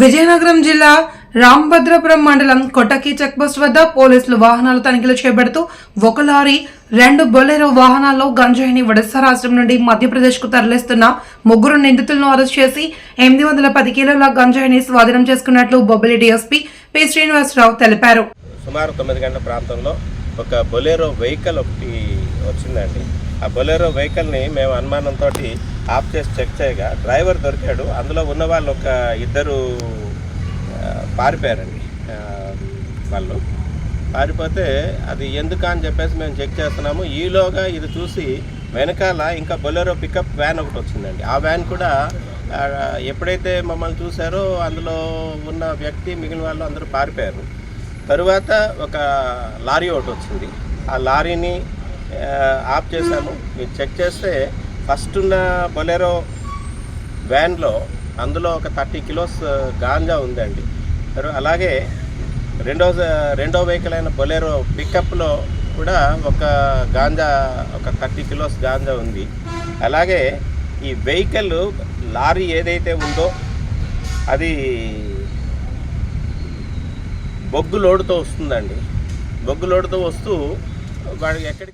విజయనగరం జిల్లా రాంభద్రపురం మండలం కొట్టకి చెక్పోస్ట్ వద్ద పోలీసులు వాహనాలు తనిఖీలు చేపడుతూ ఒక లారీ రెండు బొలెరో వాహనాల్లో గంజాయిని ఒడిస్సా రాష్ట్రం నుండి మధ్యప్రదేశ్కు తరలిస్తున్న ముగ్గురు నిందితులను అరెస్ట్ చేసి ఎనిమిది వందల పది కిలోల గంజాయిని స్వాధీనం చేసుకున్నట్లు బొబ్బిలి డిఎస్పీ పి. శ్రీనివాసరావు తెలిపారు. సుమారు తొమ్మిది గంటల ప్రాంతంలో ఒక బొలెరో వెహికల్ ఒకటి వచ్చిందండి. ఆ బొలెరో వెహికల్ని మేము అనుమానంతో ఆఫ్ చేసి చెక్ చేయగా డ్రైవర్ దొరికాడు. అందులో ఉన్న వాళ్ళు ఒక ఇద్దరు పారిపోయారండి. వాళ్ళు పారిపోతే అది ఎందుకు అని చెప్పేసి మేము చెక్ చేస్తున్నాము. ఈలోగా ఇది చూసి వెనకాల ఇంకా బొలెరో పికప్ వ్యాన్ ఒకటి వచ్చిందండి. ఆ వ్యాన్ కూడా ఎప్పుడైతే మమ్మల్ని చూసారో అందులో ఉన్న వ్యక్తి మిగిలిన వాళ్ళు అందరూ పారిపోయారు. తరువాత ఒక లారీ ఒకటి వచ్చింది. ఆ లారీని ఆఫ్ చేశాము. మీరు చెక్ చేస్తే ఫస్ట్ ఉన్న బొలెరో వ్యాన్లో అందులో ఒక థర్టీ కిలోస్ గాంజా ఉందండి. అలాగే రెండో రెండో వెహికల్ అయిన బొలెరో పికప్లో కూడా ఒక గాంజా ఒక థర్టీ కిలోస్ గాంజా ఉంది. అలాగే ఈ వెహికల్ లారీ ఏదైతే ఉందో అది బొగ్గు లోడుతో వస్తుందండి. బొగ్గు లోడుతో వస్తూ వాడికి ఎక్కడికి